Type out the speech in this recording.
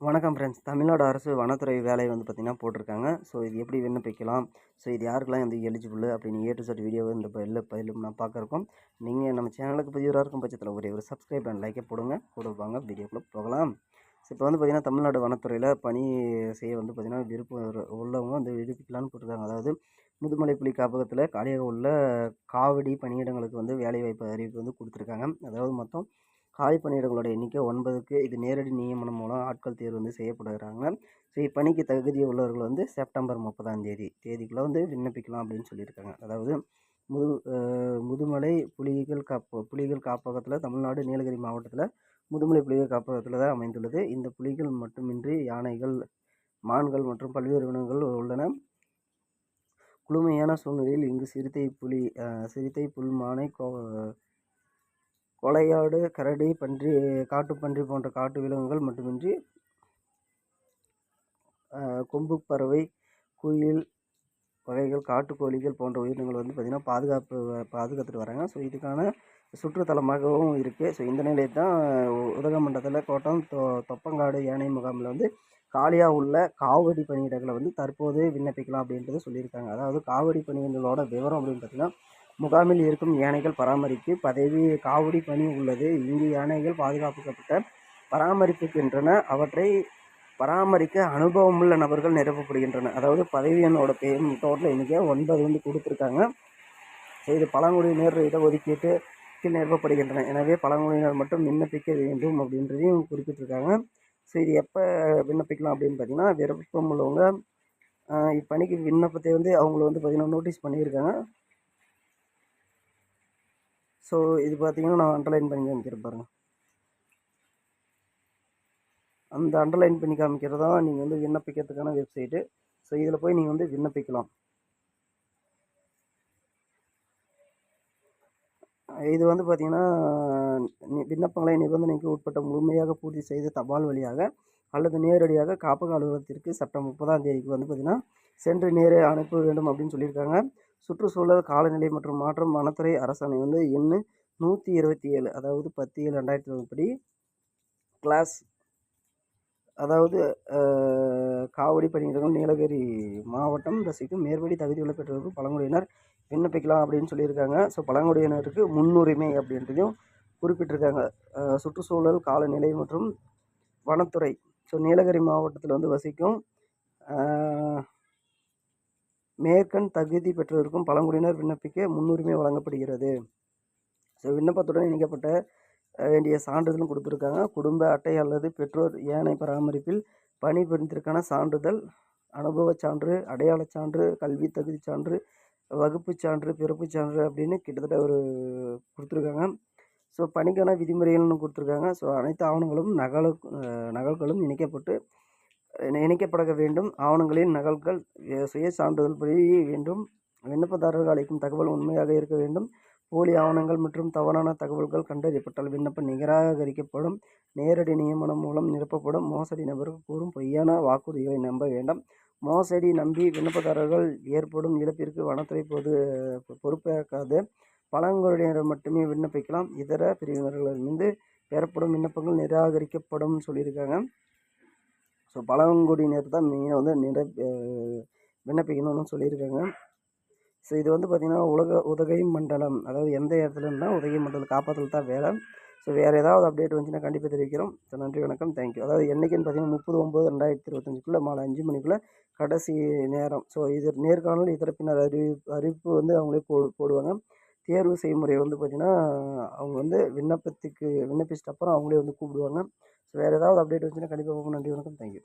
வணக்கம் ஃப்ரெண்ட்ஸ் தமிழ்நாடு அரசு வனத்துறை வேலை வந்து பார்த்திங்கன்னா போட்டிருக்காங்க. ஸோ இது எப்படி விண்ணப்பிக்கலாம் ஸோ இது யாருக்கெல்லாம் வந்து எலிஜிபிள் அப்படின்னு ஏ டு செட் வீடியோவை இந்த பதில் பதிலும் நான் பார்க்குறோம் நீங்கள் நம்ம சேனலுக்கு பதிவாக இருக்கும் பட்சத்தில் ஒரே ஒரு சப்ஸ்கிரைப் அண்ட் லைக்கை போடுங்க. கூட வாங்க வீடியோக்குள்ளே போகலாம். ஸோ இப்போ வந்து பார்த்திங்கன்னா தமிழ்நாடு வனத்துறையில் பணி செய்ய வந்து பார்த்திங்கன்னா விருப்பம் உள்ளவங்க வந்து விண்ணப்பிக்கலாம்னு போட்டிருக்காங்க. அதாவது முதுமலை புலி காப்பகத்தில் காலியாக உள்ள காவடி பணியிடங்களுக்கு வந்து வேலைவாய்ப்பு அறிவிப்பு வந்து கொடுத்துருக்காங்க. அதாவது மொத்தம் காலி பணியிடங்களோட எண்ணிக்கை ஒன்பதுக்கு இது நேரடி நியமனம் மூலம் ஆட்கள் தேர்வு வந்து செய்யப்படுகிறாங்க. ஸோ இப்பணிக்கு தகுதி உள்ளவர்கள் வந்து செப்டம்பர் முப்பதாம் தேதி தேதிக்குள்ளே வந்து விண்ணப்பிக்கலாம் அப்படின்னு சொல்லியிருக்காங்க. அதாவது முது முதுமலை புலிகள் காப்பு புலிகள் காப்பகத்தில் தமிழ்நாடு நீலகிரி மாவட்டத்தில் முதுமலை புலிகள் காப்பகத்தில் தான் அமைந்துள்ளது. இந்த புலிகள் மட்டுமின்றி யானைகள் மான்கள் மற்றும் பல்வேறு விலங்குகள் உள்ளன. குளுமையான சூழ்நிலையில் இங்கு சிறுத்தை புலி சிறுத்தை புல் மானை கோ கொலையாடு கரடி பன்றி காட்டுப்பன்றி போன்ற காட்டு விலங்குகள் மட்டுமின்றி கொம்பு பறவை குயில் வகைகள் காட்டுக்கோழிகள் போன்ற உயிரினங்கள் வந்து பார்த்திங்கன்னா பாதுகாப்பு பாதுகாத்துட்டு வராங்க. ஸோ இதுக்கான சுற்றுத்தலமாகவும் இருக்குது ஸோ இந்த நிலையில் தான் உதகமண்டலத்தில் கோட்டம் தொ தொப்பங்காடு யானை முகாமில் வந்து காலியாக உள்ள காவடி பணியிடங்களை வந்து தற்போது விண்ணப்பிக்கலாம் அப்படின்றது சொல்லியிருக்காங்க. அதாவது காவடி பணியிடங்களோட விவரம் அப்படின்னு பார்த்தீங்கன்னா முகாமில் இருக்கும் யானைகள் பராமரிப்பு பதவி காவடி பணி உள்ளது இங்கு யானைகள் பாதுகாக்கப்பட்ட பராமரிப்புக்கின்றன அவற்றை பராமரிக்க அனுபவமுள்ள நபர்கள் நிரப்பப்படுகின்றன. அதாவது பதவி எண்ணோட பேர் டோட்டல் எண்ணிக்கை ஒன்பது வந்து கொடுத்துருக்காங்க. ஸோ இது பழங்குடியினர் இடஒதுக்கீட்டு கீழ் நிரப்பப்படுகின்றன. எனவே பழங்குடியினர் மட்டும் விண்ணப்பிக்க வேண்டும் அப்படின்றதையும் குறிப்பிட்டிருக்காங்க. ஸோ இது எப்போ விண்ணப்பிக்கலாம் அப்படின்னு பார்த்தீங்கன்னா விருப்பம் உள்ளவங்க இப்பணிக்கு விண்ணப்பத்தை வந்து அவங்கள வந்து பார்த்திங்கன்னா நோட்டீஸ் பண்ணியிருக்காங்க. ஸோ இது பார்த்தீங்கன்னா நான் அண்டர்லைன் பண்ணி காமிக்கிறேன் அந்த அண்டர்லைன் பண்ணி காமிக்கிறது தான் நீங்கள் வந்து விண்ணப்பிக்கிறதுக்கான வெப்சைட்டு ஸோ இதில் போய் நீங்கள் வந்து விண்ணப்பிக்கலாம். இது வந்து பார்த்தீங்கன்னா விண்ணப்பங்களை நிபந்தனைக்கு உட்பட்ட முழுமையாக பூர்த்தி செய்து தபால் வழியாக அல்லது நேரடியாக காப்பக அலுவலகத்திற்கு செப்டம்பர் முப்பதாம் தேதிக்கு வந்து பார்த்திங்கன்னா சென்று நேரே அனுப்ப வேண்டும் அப்படின்னு சொல்லியிருக்காங்க. சுற்றுச்சூழல் காலநிலை மற்றும் மாற்றம் வனத்துறை அரசாணை வந்து எண்ணு நூற்றி இருபத்தி ஏழு அதாவது பத்து ஏழு ரெண்டாயிரத்தி இருபது படி கிளாஸ் அதாவது காவடி பணியிடங்கள் நீலகிரி மாவட்டம் ரசிக்கும் மேற்படி தகுதியுள்ள பெற்றோர்கள் பழங்குடியினர் விண்ணப்பிக்கலாம் அப்படின்னு சொல்லியிருக்காங்க. ஸோ பழங்குடியினருக்கு முன்னுரிமை அப்படின்றதையும் குறிப்பிட்டிருக்காங்க. சுற்றுச்சூழல் காலநிலை மற்றும் வனத்துறை. ஸோ நீலகிரி மாவட்டத்தில் வந்து வசிக்கும் மேற்கண் தகுதி பெற்றோருக்கும் பழங்குடியினர் விண்ணப்பிக்க முன்னுரிமை வழங்கப்படுகிறது. ஸோ விண்ணப்பத்துடன் இணைக்கப்பட்ட வேண்டிய சான்றிதழும் கொடுத்துருக்காங்க. குடும்ப அட்டை அல்லது பெற்றோர் ஏனை பராமரிப்பில் பணிபுரிந்ததற்கான சான்றிதழ் அனுபவச் சான்று அடையாளச் சான்று கல்வி தகுதிச் சான்று வகுப்புச் சான்று பிறப்புச் சான்று அப்படின்னு கிட்டத்தட்ட ஒரு கொடுத்துருக்காங்க. ஸோ பணிக்கான விதிமுறைகள்னு கொடுத்துருக்காங்க. ஸோ அனைத்து ஆவணங்களும் நகலு நகல்களும் இணைக்கப்பட்டு இணைக்கப்பட வேண்டும். ஆவணங்களின் நகல்கள் சுய சான்றிதழ் படி வேண்டும். விண்ணப்பதாரர்கள் அளிக்கும் தகவல் உண்மையாக இருக்க வேண்டும். போலி ஆவணங்கள் மற்றும் தவறான தகவல்கள் கண்டறியப்பட்டால் விண்ணப்பம் நிராகரிக்கப்படும். நேரடி நியமனம் மூலம் நிரப்பப்படும். மோசடி நபர்கள் கூறும் பொய்யான வாக்குறுதிகளை நம்ப வேண்டாம். மோசடி நம்பி விண்ணப்பதாரர்கள் ஏற்படும் இழப்பிற்கு வனத்துறை பொது பொறுப்பேற்காது. பழங்குடியினர் மட்டுமே விண்ணப்பிக்கலாம். இதர பிரிவினர்களிடமிருந்து பெறப்படும் விண்ணப்பங்கள் நிராகரிக்கப்படும் சொல்லியிருக்காங்க. ஸோ பழங்குடியினர் தான் மெயினாக வந்து நிர விண்ணப்பிக்கணும்னு சொல்லியிருக்காங்க. ஸோ இது வந்து பார்த்திங்கன்னா உலக உதகை மண்டலம். அதாவது எந்த இடத்துலன்னா உதகை மண்டலம் காப்பாற்றல் தான் வேலை. ஸோ வேறு ஏதாவது அப்டேட் வந்துச்சுன்னா கண்டிப்பாக தெரிவிக்கிறோம். ஸோ நன்றி வணக்கம். தேங்க்யூ அதாவது என்றைக்குன்னு பார்த்தீங்கன்னா முப்பது ஒம்பது ரெண்டாயிரத்தி இருபத்தஞ்சுக்குள்ளே மாலை அஞ்சு மணிக்குள்ளே கடைசி நேரம். ஸோ இது நேர்காணல் இதர பின்னர் அறிவி அறிவிப்பு வந்து அவங்களே போடு போடுவாங்க. தேர்வு செய்முறை வந்து பார்த்திங்கன்னா அவங்க வந்து விண்ணப்பத்துக்கு விண்ணப்பிச்சிட்ட அப்புறம் அவங்களே வந்து கூப்பிடுவாங்க. ஸோ வேறு ஏதாவது அப்டேட் வந்துச்சுன்னா கண்டிப்பாக நன்றி வணக்கம். தேங்க்யூ